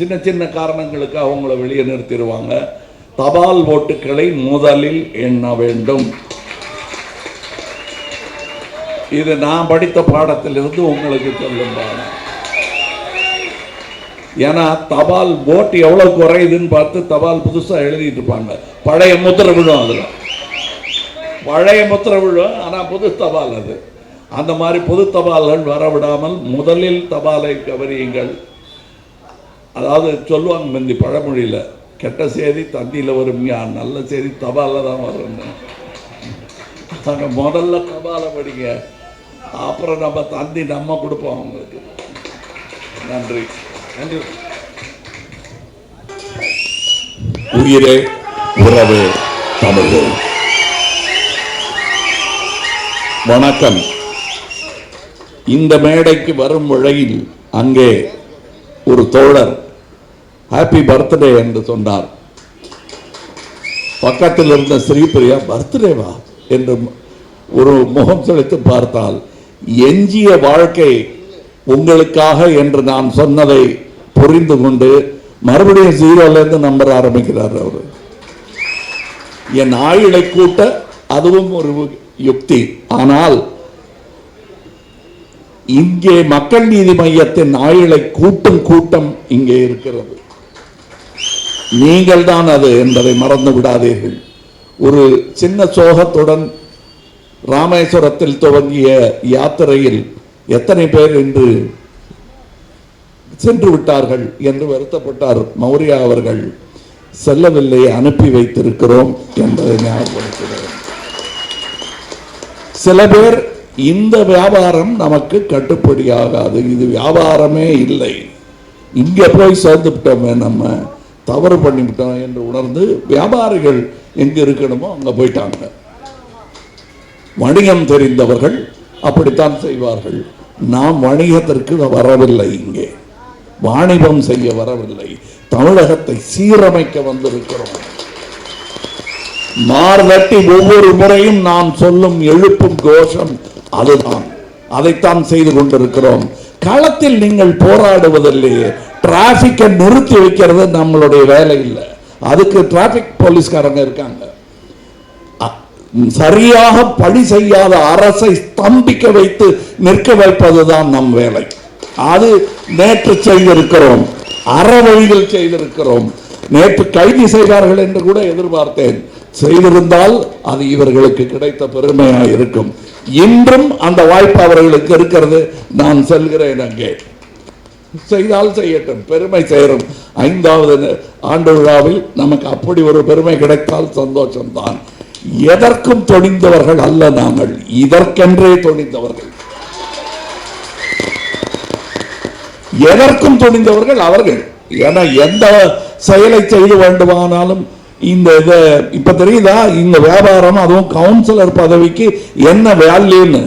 சின்ன சின்ன காரணங்களுக்கு அவங்கள வெளியே நிறுத்திடுவாங்க. தபால் ஓட்டுகளை முதலில் எண்ண வேண்டும். இது நான் படித்த பாடத்திலிருந்து உங்களுக்கு சொல்லும் பாடம். ஏன்னா தபால் ஓட்டு எவ்வளவு குறையுதுன்னு பார்த்து தபால் புதுசா எழுதிட்டு இருப்பாங்க. பழைய முத்திரை விழும் அதுல. பழைய முத்திரை விழும் ஆனா புது தபால் அது. அந்த மாதிரி புது தபால்கள் வரவிடாமல் முதலில் தபாலை கவரியுங்கள் அதாவது சொல்லுவாங்க முந்தி பழமொழியில் கெட்ட செய்தி தந்தியில் வரும் ஞான் நல்ல செய்தி தபாலில் தான் வரும்னு அங்க முதல்ல தபாலை படிங்க. அப்புறம் நம்ம தந்தி நம்ம கொடுப்போம் அவங்களுக்கு. நன்றி. நன்றி. உயிரே உறவு தமிழ். வணக்கம். இந்த மேடைக்கு வரும் வழியில் அங்கே ஒரு தோழர் ஹாப்பி பர்த்டே என்று சொன்னார். பக்கத்தில் இருந்த ஸ்ரீபிரியா பர்த்டேவா என்று ஒரு முகம் செலுத்தி பார்த்தால் எஞ்சிய வாழ்க்கை உங்களுக்காக என்று நான் சொன்னதை புரிந்து கொண்டு மறுபடியும் ஜீரோலேருந்து நம்பர் ஆரம்பிக்கிறார் அவர். என் ஆயுளை கூட்ட அதுவும் ஒரு யுக்தி. ஆனால் இங்கே மக்கள் நீதி மையத்தின் ஆயுளை கூட்டும் கூட்டம் இங்கே இருக்கிறது. நீங்கள் தான் அது என்பதை மறந்து விடாதீர்கள். ஒரு சின்ன சோகத்துடன் ராமேஸ்வரத்தில் துவங்கிய யாத்திரையில் எத்தனை பேர் இன்று சென்று விட்டார்கள் என்று வருத்தப்பட்டார் மௌரியா அவர்கள். செல்லவில்லை அனுப்பி வைத்திருக்கிறோம் என்பதை ஞாபகப்படுத்துகிறேன். சில பேர் இந்த வியாபாரம் நமக்கு கட்டுப்படியாகாது இது வியாபாரமே இல்லை. இங்கே போய் சேர்ந்துவிட்டோமே நம்ம. தவறு பண்ணிவிட்டோம் என்று உணர்ந்து வியாபாரிகள் எங்க இருக்கணுமோ அங்க போயிட்டாங்க. வணிகம் தெரிந்தவர்கள் அப்படித்தான் செய்வார்கள். நாம் வணிகத்திற்கு வரவில்லை இங்கே. வாணிபம் செய்ய வரவில்லை. தமிழகத்தை சீரமைக்க வந்திருக்கிறோம். மார்தட்டி ஒவ்வொரு முறையும் நாம் சொல்லும் எழுப்பும் கோஷம் அதுதான். அதைத்தான் செய்து கொண்டிருக்கிறோம். களத்தில் நீங்கள் போராடுவதில்லையே. டிராஃபிக்கை நிறுத்தி வைக்கிறது நம்மளுடைய வேலை இல்லை. அதுக்கு டிராஃபிக் போலீஸ்காரங்க இருக்காங்க. சரியாக பணி செய்யாத அரசை ஸ்தம்பிக்க வைத்து நிற்க வைப்பதுதான் நம் வேலை. அது நேற்று செய்திருக்கிறோம். அறவழியில் செய்திருக்கிறோம். நேற்று கைது செய்வார்கள் என்று கூட எதிர்பார்த்தேன். செய்திருந்தால் அது இவர்களுக்கு கிடைத்த பெருமையா இருக்கும். இன்றும் அந்த வாய்ப்பு அவர்களுக்கு இருக்கிறது. நான் செல்கிறேன் அங்கே. செய்தால் செய்யட்டும். பெருமை செய்யறோம் ஐந்தாவது ஆண்டு விழாவில் நமக்கு அப்படி ஒரு பெருமை கிடைத்தால் சந்தோஷம்தான். எதற்கும் தொழிந்தவர்கள் அல்ல நாங்கள். இதற்கென்றே தொழிந்தவர்கள் எதற்கும் துணிந்தவர்கள் அவர்கள். ஏன்னா எந்த செயலை செய்து வேண்டுமானாலும் இந்த இதை இப்ப தெரியுதா? இந்த வியாபாரம் அதுவும் கவுன்சிலர் பதவிக்கு என்ன வேல்யூன்னு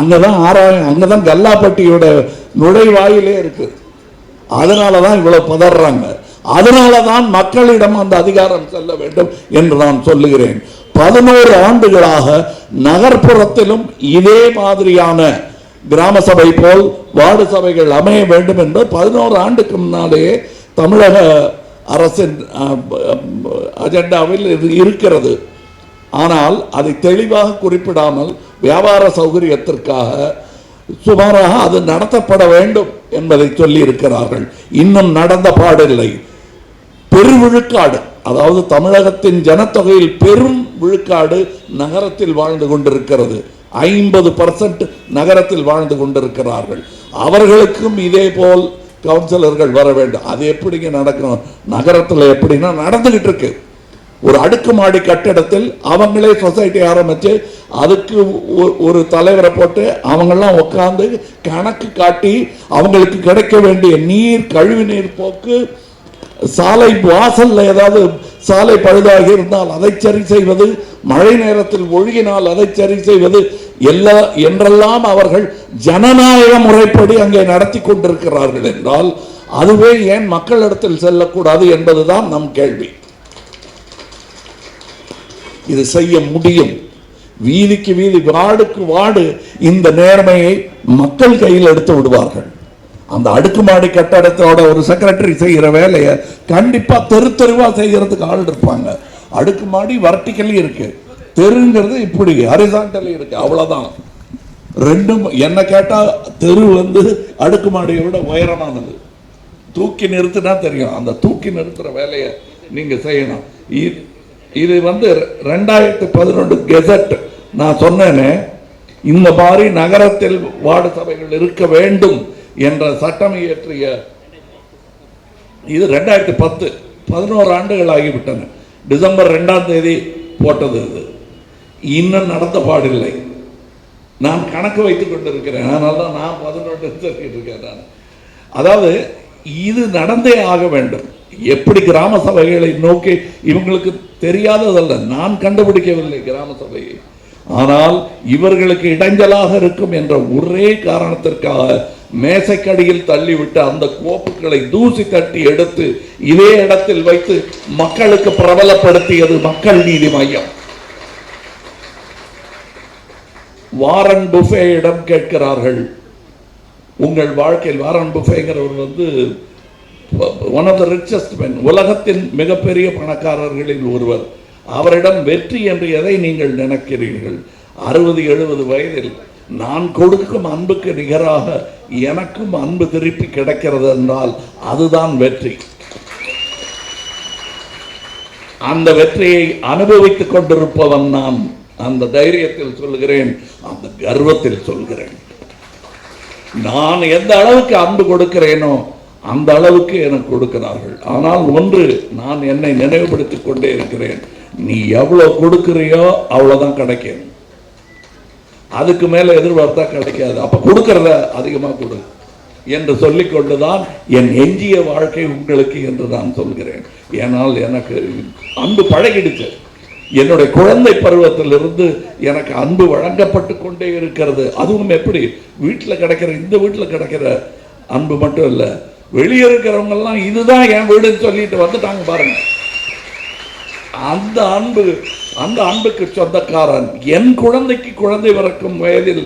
அங்கதான் அங்கே அங்கதான் கல்லாப்பட்டியோட நுழைவாயிலே இருக்கு. அதனாலதான் இவ்வளவு பதறாங்க. அதனாலதான் மக்களிடம் அந்த அதிகாரம் செல்ல வேண்டும் என்று நான் சொல்லுகிறேன். பதினோரு ஆண்டுகளாக நகர்ப்புறத்திலும் இதே மாதிரியான கிராம சபை போல் வார்டு சபைகள் அமைய வேண்டும் என்று பதினோரு ஆண்டுக்கு முன்னாலேயே தமிழக அரசின் அஜெண்டாவில் இது இருக்கிறது. ஆனால் அதை தெளிவாக குறிப்பிடாமல் வியாபார சௌகரியத்திற்காக சுமாராக அது நடத்தப்பட வேண்டும் என்பதை சொல்லி இருக்கிறார்கள் இன்னும் நடந்த பாடில்லை. பெருவிழுக்காடு அதாவது தமிழகத்தின் ஜனத்தொகையில் பெரும் விழுக்காடு நகரத்தில் வாழ்ந்து கொண்டிருக்கிறது. ஐம்பது பர்சன்ட் நகரத்தில் வாழ்ந்து கொண்டிருக்கிறார்கள். அவர்களுக்கும் இதே போல் கவுன்சிலர்கள் வர வேண்டும். அது எப்படிங்க நடக்கணும்? நகரத்தில் எப்படின்னா நடந்துகிட்டு இருக்கு. ஒரு அடுக்குமாடி கட்டிடத்தில் அவங்களே சொசைட்டி ஆரம்பித்து அதுக்கு ஒரு தலைவரை போட்டு அவங்கெல்லாம் உட்காந்து கணக்கு காட்டி அவங்களுக்கு கிடைக்க வேண்டிய நீர் கழிவு நீர் போக்கு சாலை வாசலில் ஏதாவது சாலை பழுதாகி இருந்தால் அதை சரி செய்வது மழை நேரத்தில் ஒழுகினால் அதை சரி செய்வது எல்லா என்றெல்லாம் அவர்கள் ஜனநாயக முறைப்படி அங்கே நடத்தி கொண்டிருக்கிறார்கள் என்றால் அதுவே ஏன் மக்களிடத்தில் செல்லக்கூடாது என்பதுதான் நம் கேள்வி. இது செய்ய முடியும். வீதிக்கு வீதி வார்டுக்கு வார்டு இந்த நேர்மையை மக்கள் கையில் எடுத்து விடுவார்கள். அந்த அடுக்குமாடி கட்டடத்தோட ஒரு செக்ரட்டரி செய்கிற வேலையை கண்டிப்பா தெரு தெருவாக செய்கிறதுக்கு ஆள் இருப்பாங்க. அடுக்குமாடி வர்டிக்கலி இருக்கு. தெருங்கிறது இப்படி ஹரிசாண்டலி இருக்கு. அவ்வளோதான் ரெண்டும் என்ன கேட்டால் தெரு வந்து அடுக்குமாடியை விட உயரமானது. தூக்கி நிறுத்தினா தெரியும். அந்த தூக்கி நிறுத்துற வேலையை நீங்க செய்யணும். இது வந்து ரெண்டாயிரத்தி பதினொன்று கெசட். நான் சொன்னேனே இந்த மாதிரி நகரத்தில் வார்டு சபைகள் இருக்க வேண்டும் என்ற சட்டம் இயற்றிய இது ரெண்டாயிரத்தி பத்து பதினோரு ஆண்டுகள் ஆகிவிட்டன. டிசம்பர் ரெண்டாம் தேதி போட்டது இது. இன்னும் நடந்த பாடில்லை. நான் கணக்கு வைத்துக் கொண்டிருக்கிறேன். அதனால தான் நான் பதினொன்று சொல்லிட்டு இருக்கேன் நான் அதாவது இது நடந்தே ஆக வேண்டும். எப்படி கிராம சபைகளை நோக்கி இவங்களுக்கு தெரியாததல்ல நான் கண்டுபிடிக்கவில்லை கிராம சபையை. ஆனால் இவர்களுக்கு இடைஞ்சலாக இருக்கும் என்ற ஒரே காரணத்திற்காக மேசைக்கடியில் தள்ளிவிட்டு அந்த கோப்புகளை தூசி தட்டி எடுத்து இதே இடத்தில் வைத்து மக்களுக்கு பிரபலப்படுத்தியது மக்கள் நீதி மையம். வாரன் இடம் கேட்கிறார்கள். உங்கள் வாழ்க்கையில் வாரன் புஃபேங்கிறவர் வந்து one of the richest men உலகத்தின் மிகப்பெரிய பணக்காரர்களில் ஒருவர். அவரிடம் வெற்றி என்று எதை நீங்கள் நினைக்கிறீர்கள்? அறுபது எழுபது வயதில் நான் கொடுக்கும் அன்புக்கு நிகராக எனக்கும் அன்பு திருப்பி கிடைக்கிறது என்றால் அதுதான் வெற்றி. அந்த வெற்றியை அனுபவித்துக் கொண்டிருப்பவன் நான். அந்த தைரியத்தில் சொல்கிறேன் அந்த கர்வத்தில் சொல்கிறேன் நான் எந்த அளவுக்கு அன்பு கொடுக்கிறேனோ அந்த அளவுக்கு எனக்கு கொடுக்கிறார்கள். ஆனால் ஒன்று நான் என்னை நினைவுபடுத்திக் கொண்டே இருக்கிறேன். நீ எவ்வளவு கொடுக்குறியோ அவ்வளவுதான் கிடைக்கும். அதுக்கு மேல எதிர்பார்த்தா கிடைக்காது. அப்ப கொடுக்கறத அதிகமா கொடு என்று சொல்லிக் கொண்டுதான் என் எஞ்சிய வாழ்க்கை உங்களுக்கு என்று நான் சொல்கிறேன். ஏனால் எனக்கு அன்பு பழகிடுச்சு. என்னுடைய குழந்தை பருவத்திலிருந்து எனக்கு அன்பு வழங்கப்பட்டு கொண்டே இருக்கிறது. அதுவும் எப்படி? வீட்டில் கிடைக்கிற இந்த வீட்டில் கிடைக்கிற அன்பு மட்டும் இல்லை வெளியே இருக்கிறவங்க எல்லாம் இதுதான் என் வீடுன்னு சொல்லிட்டு வந்துட்டாங்க பாருங்க. அந்த அன்பு அந்த அன்புக்கு சொந்தக்காரன் என் குழந்தைக்கு குழந்தை பிறக்கும் வயதில்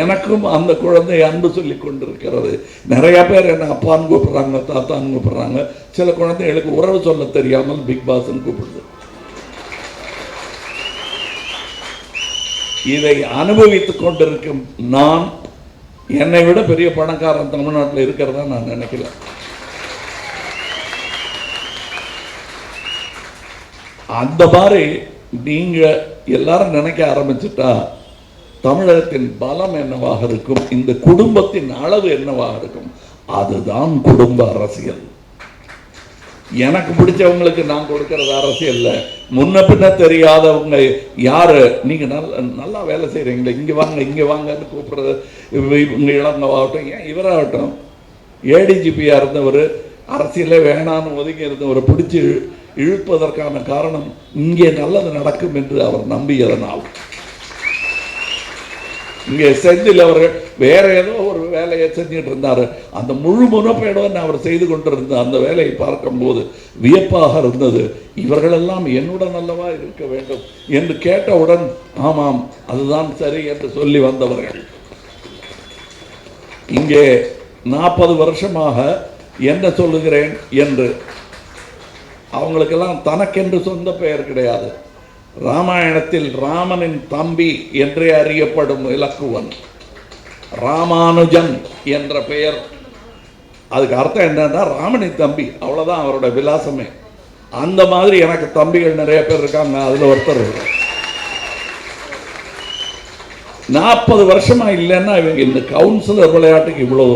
எனக்கும் அந்த குழந்தை அன்பு சொல்லி கொண்டிருக்கிறது. நிறைய பேர் என்ன அப்பான்னு கூப்பிடுறாங்க தாத்தான்னு கூப்பிடுறாங்க. சில குழந்தைகளுக்கு உறவு சொல்ல தெரியாமல் பிக் பாஸ்ன்னு கூப்பிடுது. இதை அனுபவித்துக் கொண்டிருக்கும் நான் என்னை விட பெரிய பணக்காரன் தமிழ்நாட்டில் இருக்கிறதா நான் நினைக்கல. அந்த மாதிரி நீங்க எல்லாரும் நினைக்க ஆரம்பிச்சுட்டா தமிழகத்தின் பலம் என்னவாக இருக்கும்? இந்த குடும்பத்தின் அளவு என்னவாக இருக்கும்? அதுதான் குடும்ப அரசியல். எனக்கு பிடிச்சவங்களுக்கு நான் கொடுக்கறது அரசியல் இல்லை முன்ன பின்ன தெரியாதவங்க யாரு? நீங்க நல்ல நல்லா வேலை செய்கிறீங்களே இங்க வாங்க இங்க வாங்கன்னு கூப்பிடுறது. இவங்க இளங்கவாகட்டும் ஏன் இவராகட்டும்? ஏடிஜிபியாக இருந்தவர் அரசியலே வேணான்னு ஒதுங்கி இருந்தவரை பிடிச்சு இழுப்பதற்கான காரணம் இங்கே நல்லது நடக்கும் என்று அவர் நம்பியதனால். இங்கே செந்தில் அவர்கள் வேற ஏதோ ஒரு வேலையை செஞ்சுட்டு இருந்தாரு அந்த முழு முனப்பேடன் அவர் செய்து கொண்டிருந்த அந்த வேலையை பார்க்கும்போது வியப்பாக இருந்தது. இவர்களெல்லாம் என்னுடன் அல்லவா இருக்க வேண்டும் என்று கேட்டவுடன் ஆமாம் அதுதான் சரி என்று சொல்லி வந்தவர்கள். இங்கே நாற்பது வருஷமாக என்ன சொல்லுகிறேன் என்று அவங்களுக்கெல்லாம் தனக்கென்று சொந்த பெயர் கிடையாது. ராமாயணத்தில் ராமனின் தம்பி என்றே அறியப்படும் இலக்குவன். ராமானுஜன் என்ற பெயர். அதுக்கு அர்த்தம் என்னன்னா ராமனின் தம்பி அவ்வளவுதான் அவரோட விலாசமே. அந்த மாதிரி எனக்கு தம்பிகள் நிறைய பேர் இருக்காங்க அதுல ஒருத்தர் நாற்பது வருஷமா இல்லைன்னா இவங்க இந்த கவுன்சிலர் விளையாட்டுக்கு இவ்வளோ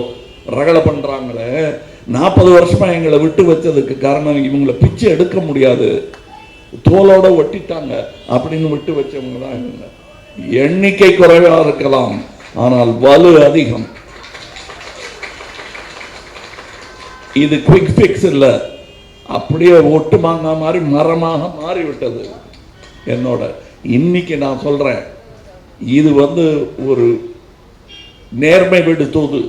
ரகலை பண்றாங்களே. நாற்பது வருஷமா எங்களை விட்டு வச்சதுக்கு காரணம் இவங்களை பிச்சை எடுக்க முடியாது. தோலோட ஒட்டிட்டாங்க அப்படின்னு விட்டு வச்சவங்க தான் இவங்க. எண்ணிக்கை குறைவாக இருக்கலாம். ஆனால் வலு அதிகம். இது குவிக் ஃபிக்ஸ் இல்ல. அப்படியே ஒட்டு மாங்கா மாதிரி மரமாக மாறி விட்டது என்னோட இன்னைக்கு நான் சொல்றேன் இது வந்து ஒரு நேர்மை விடுத்துவது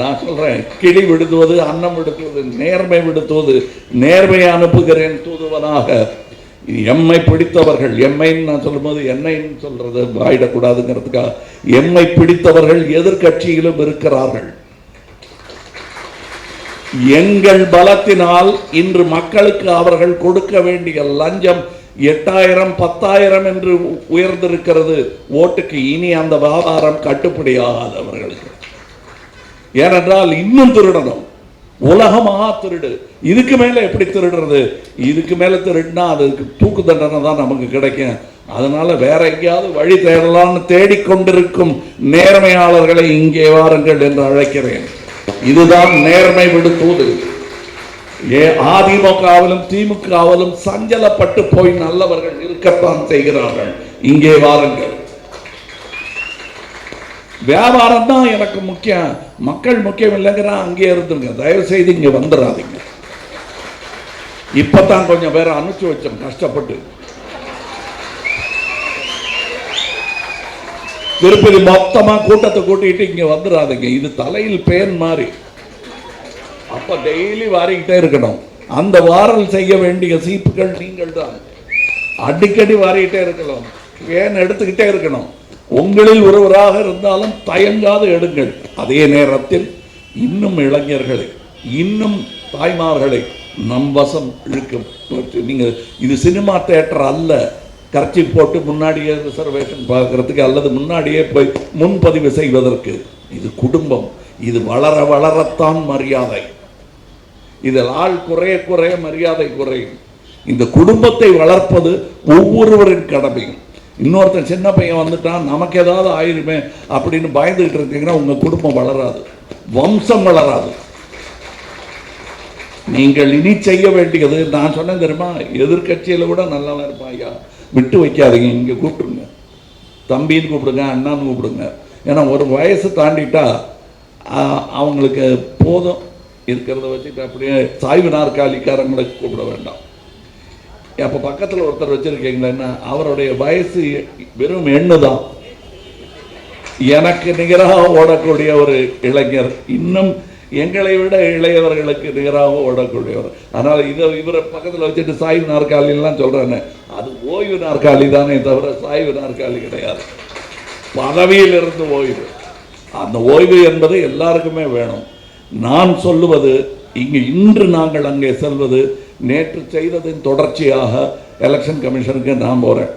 நான் சொல்றேன் கிளி விடுத்துவது அன்னம் விடுத்துவது நேர்மை விடுத்துவது நேர்மையை அனுப்புகிறேன் தூதுவனாக. இது எம்மை பிடித்தவர்கள் எம்மைன்னு நான் சொல்லும்போது என்னைன்னு சொல்றது வாயிடக்கூடாதுங்கிறதுக்காக எம்மை பிடித்தவர்கள் எதிர்கட்சியிலும் இருக்கிறார்கள். எங்கள் பலத்தினால் இன்று மக்களுக்கு அவர்கள் கொடுக்க வேண்டிய லஞ்சம் எட்டாயிரம் பத்தாயிரம் என்று உயர்ந்திருக்கிறது. ஓட்டுக்கு இனி அந்த வியாபாரம் கட்டுப்படியாகாது அவர்களுக்கு. ஏனென்றால் இன்னும் திருடணும். உலகமாக திருடு. இதுக்கு மேல எப்படி திருடுறது? இதுக்கு மேல திருடினா அதுக்கு தூக்கு தண்டனை தான் நமக்கு கிடைக்கும். அதனால வேற எங்கேயாவது வழி தேடலாம்னு தேடிக்கொண்டிருக்கும் நேர்மையாளர்களை இங்கே வாருங்கள் என்று அழைக்கிறேன். இதுதான் நேர்மை விடுத்துவது ஏ அதிமுகவிலும் திமுகவிலும் சஞ்சலப்பட்டு போய் நல்லவர்கள் இருக்கத்தான் செய்கிறார்கள். இங்கே வாருங்கள். வியாபாரம் தான் எனக்கு முக்கியம். மக்கள் முக்கியம் இல்லைங்கிறான் அங்கேயே இருந்துருங்க. தயவு செய்து இங்க வந்துடாதீங்க இப்பதான் கொஞ்சம் பேரை அனுப்பிச்சு வச்சோம் கஷ்டப்பட்டு. திருப்பதி மொத்தமா கூட்டத்தை கூட்டிட்டு இங்க வந்துடாதீங்க இது தலையில் பேன் மாதிரி. அப்ப டெய்லி வாரிக்கிட்டே இருக்கணும். அந்த வாரல் செய்ய வேண்டிய சீப்புகள் நீங்கள் தான் அடிக்கடி வாரிக்கிட்டே இருக்கணும். ஏன் எடுத்துக்கிட்டே இருக்கணும். உங்களில் ஒருவராக இருந்தாலும் தயங்காது எடுங்கள். அதே நேரத்தில் இன்னும் இளைஞர்களை இன்னும் தாய்மார்களை நம் வசம் இழுக்க நீங்கள் இது சினிமா தேட்டர் அல்ல. கர்ச்சி போட்டு முன்னாடியே ரிசர்வேஷன் பார்க்கறதுக்கு அல்லது முன்னாடியே போய் முன்பதிவு செய்வதற்கு. இது குடும்பம். இது வளர வளரத்தான் மரியாதை. இதில் ஆள் குறைய குறைய மரியாதை குறையும். இந்த குடும்பத்தை வளர்ப்பது ஒவ்வொருவரின் கடமையும் இன்னொருத்தன் சின்ன பையன் வந்துட்டான் நமக்கு ஏதாவது ஆயிருமே அப்படின்னு பயந்துகிட்டு இருக்கீங்கன்னா உங்க குடும்பம் வளராது. வம்சம் வளராது. நீங்கள் இனி செய்ய வேண்டியது நான் சொன்னேன் தெரியுமா? எதிர்க்கட்சியில கூட நல்லா இருப்பான் ஐயா. விட்டு வைக்காதீங்க இங்க கூப்பிடுங்க. தம்பின்னு கூப்பிடுங்க அண்ணான்னு கூப்பிடுங்க. ஏன்னா ஒரு வயசு தாண்டிட்டா அவங்களுக்கு போதும். இருக்கிறத வச்சுட்டு அப்படியே சாய்வு நாற்காலிக்காரங்களை கூப்பிட வேண்டாம். அப்போ பக்கத்தில் ஒருத்தர் வச்சுருக்கீங்களேன்னா அவருடைய வயசு வெறும் எண்ணு தான் எனக்கு நிகராக ஓடக்கூடிய ஒரு இளைஞர். இன்னும் எங்களை விட இளையவர்களுக்கு நிகராக ஓடக்கூடியவர். அதனால் இதை இவரை பக்கத்தில் வச்சுட்டு சாய்வு நாற்காலிலாம் சொல்கிறேன்னு அது ஓய்வு நாற்காலி தானே தவிர சாய்வு நாற்காலி கிடையாது. பதவியிலிருந்து ஓய்வு. அந்த ஓய்வு என்பது எல்லாருக்குமே வேணும். நான் சொல்லுவது இங்கு இன்று நாங்கள் அங்கே செல்வது நேற்று செய்ததின் தொடர்ச்சியாக எலெக்ஷன் கமிஷனுக்கு நான் போகிறேன்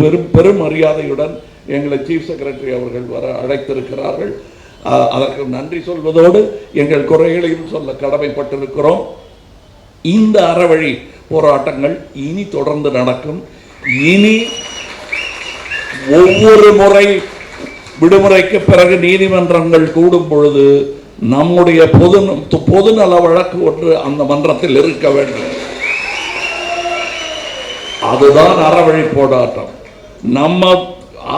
பெரும் பெரும் மரியாதையுடன் எங்களை சீஃப் செக்ரட்டரி அவர்கள் வர அழைத்திருக்கிறார்கள். அதற்கு நன்றி சொல்வதோடு எங்கள் குறைகளையும் சொல்ல கடமைப்பட்டிருக்கிறோம். இந்த அறவழி போராட்டங்கள் இனி தொடர்ந்து நடக்கும். இனி ஒவ்வொரு முறை விடுமுறைக்கு பிறகு நீதிமன்றங்கள் கூடும் பொழுது நம்முடைய பொது பொதுநல வழக்கு ஒன்று அந்த மன்றத்தில் இருக்க வேண்டும். அதுதான் அறவழி போராட்டம். நம்ம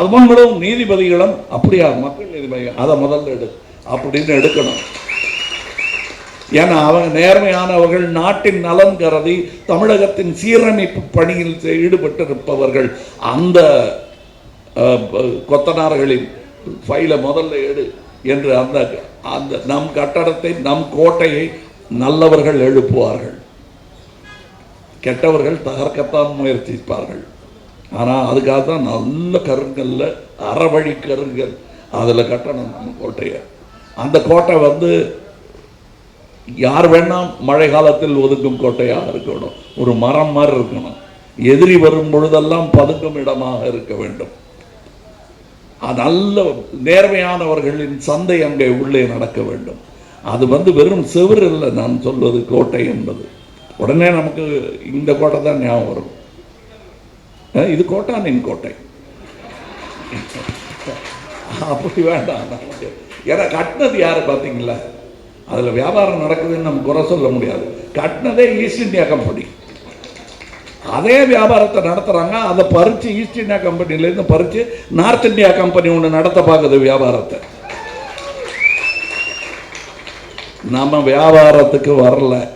அவங்களும் நீதிபதிகளும் அப்படியா மக்கள் நீதிபதி அதை முதல்ல எடு அப்படின்னு எடுக்கணும். ஏன்னா அவங்க நேர்மையானவர்கள் நாட்டின் நலன் கருதி தமிழகத்தின் சீரமைப்பு பணியில் ஈடுபட்டிருப்பவர்கள் அந்த கொத்தனார்களின் ஃபைலை முதல்ல எடு என்று அந்த அந்த நம் கட்டடத்தை நம் கோட்டையை நல்லவர்கள் எழுப்புவார்கள். கெட்டவர்கள் தகர்க்கத்தான் முயற்சிப்பார்கள். ஆனால் அதுக்காக தான் நல்ல கருங்கல்ல அறவழி கருங்கல். அதில் கட்டணும் நம்ம கோட்டையை. அந்த கோட்டை வந்து யார் வேணால் மழை காலத்தில் ஒதுக்கும் கோட்டையாக இருக்கணும். ஒரு மரம் மாதிரி இருக்கணும். எதிரி வரும் பொழுதெல்லாம் பதுக்கும் இடமாக இருக்க வேண்டும். நல்ல நேர்மையானவர்களின் சந்தை அங்கே உள்ளே நடக்க வேண்டும். அது வந்து வெறும் செவர் இல்லை நான் சொல்வது கோட்டை என்பது. உடனே நமக்கு இந்த கோட்டை தான் ஞாபகம் வரும். இது கோட்டானின் கோட்டை. அப்படி வேண்டாம் நமக்கு. ஏன்னா கட்டினது யாரு பார்த்தீங்களா? அதில் வியாபாரம் நடக்குதுன்னு நம்ம குறை சொல்ல முடியாது. கட்டினதே ஈஸ்ட் இந்தியா கம்பெனி அதே வியாபாரத்தை நடத்துறாங்க. அதை பறிச்சு ஈஸ்ட் இந்தியா கம்பெனிலேருந்து பறித்து நார்த் இந்தியா கம்பெனி ஒன்று நடத்த பார்க்குது வியாபாரத்தை. நம்ம வியாபாரத்துக்கு வரல.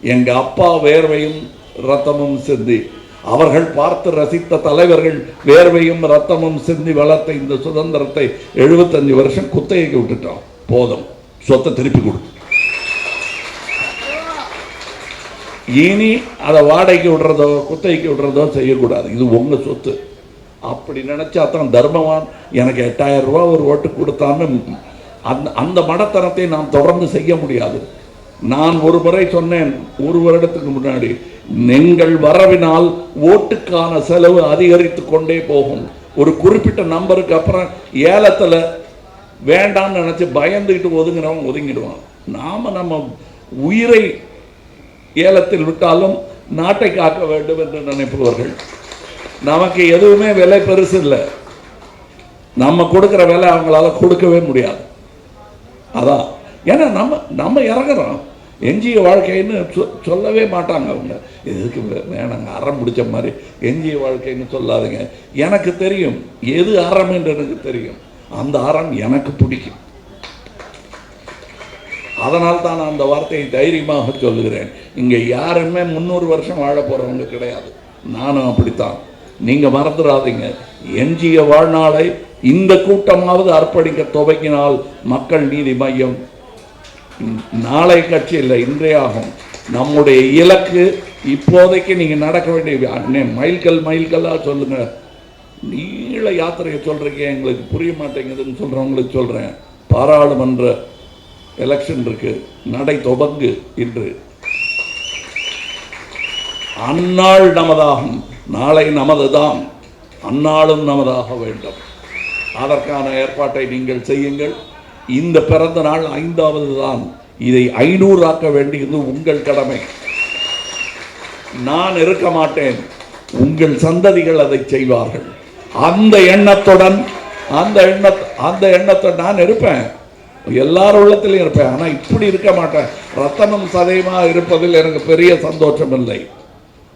எங்கள் அப்பா வேர்வையும் ரத்தமும் சிந்தி. அவர்கள் பார்த்து ரசித்த தலைவர்கள் வேர்வையும் ரத்தமும் சிந்தி வளர்த்த இந்த சுதந்திரத்தை எழுபத்தஞ்சு வருஷம் குத்தகைக்கு விட்டுட்டோம். போதும். சொத்தை திருப்பி கொடு. இனி அதை வாடகைக்கு விடுறதோ குத்தகைக்கு விடுறதோ செய்யக்கூடாது. இது உங்கள் சொத்து. அப்படி நினச்சா தான் தர்மவான் எனக்கு எட்டாயிரம் ஒரு ஓட்டு கொடுத்தான்னு அந்த அந்த மடத்தனத்தை நாம் தொடர்ந்து செய்ய முடியாது. நான் ஒரு முறை சொன்னேன் ஒரு வருடத்துக்கு முன்னாடி நீங்கள் வரவினால் ஓட்டுக்கான செலவு அதிகரித்து கொண்டே போகும். ஒரு குறிப்பிட்ட நம்பருக்கு அப்புறம் ஏலத்தில் வேண்டான்னு நினச்சி பயந்துக்கிட்டு ஒதுங்கினவன் ஒதுங்கிடுவான். நாம் நம்ம உயிரை ஏலத்தில் விட்டாலும் நாட்டை காக்க வேண்டும் என்று நினைப்பவர்கள். நமக்கு எதுவுமே விலை பெருசு இல்லை. நம்ம கொடுக்குற விலை அவங்களால கொடுக்கவே முடியாது. அதான். ஏன்னா நம்ம நம்ம இறங்குறோம். எஞ்சிய வாழ்க்கைன்னு சொ- சொல்லவே மாட்டாங்க அவங்க. எதுக்கு வேணாங்க அறம் பிடிச்ச மாதிரி எஞ்சிய வாழ்க்கைன்னு சொல்லாதீங்க. எனக்கு தெரியும். எது அறம் என்று எனக்கு தெரியும். அந்த அறம் எனக்கு பிடிக்கும். அதனால் தான் நான் அந்த வார்த்தையை தைரியமாக சொல்லுகிறேன். இங்கே யாருமே முந்நூறு வருஷம் வாழ போகிறவங்க கிடையாது. நானும் அப்படித்தான். நீங்கள் மறந்துடாதீங்க. எஞ்சிய வாழ்நாளை இந்த கூட்டமாவது அர்ப்பணிக்க துவக்கினால் மக்கள் நீதி மையம். நாளை கட்சி இல்லை இன்றே ஆகும். நம்முடைய இலக்கு இப்போதைக்கு நீங்கள் நடக்க வேண்டிய அண்ணே மைல்கல் மைல்கல்லாக சொல்லுங்க. நீள யாத்திரையை சொல்றீங்க. எங்களுக்கு புரிய மாட்டேங்குதுன்னு சொல்றவங்களுக்கு சொல்றேன். பாராளுமன்ற எலெக்ஷன் இருக்கு. நடை துவங்கு இன்று. அந்நாள் நமதாகும். நாளை நமதுதான் அந்நாளும் நமதாக வேண்டும். அதற்கான ஏற்பாட்டை நீங்கள் செய்யுங்கள். இந்த பிறந்த நாள் ஐந்தாவது தான் இதை ஐநூறு ஆக்க வேண்டியது உங்கள் கடமை. நான் இருக்க மாட்டேன். உங்கள் சந்ததிகள் அதை செய்வார்கள். அந்த எண்ணத்துடன் அந்த எண்ண அந்த எண்ணத்தை நான் இருப்பேன் எல்லார் உள்ளத்திலையும் இருப்பேன். ஆனால் இப்படி இருக்க மாட்டேன். ரத்தனம் சதயமாக இருப்பதில் எனக்கு பெரிய சந்தோஷம் இல்லை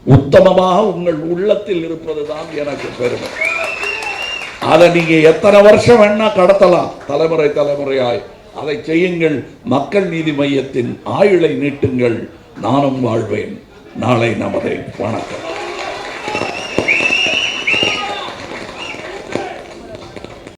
உத்தமமாக உங்கள் உள்ளத்தில் இருப்பதுதான் எனக்கு பெருமை. அதை நீங்க எத்தனை வருஷம் வேணா கடத்தலாம். தலைமுறை தலைமுறையாய். அதை செய்யுங்கள். மக்கள் நீதி மையத்தின் ஆயுளை நீட்டுங்கள். நானும் வாழ்வேன். நாளை நமதை வணக்கம்.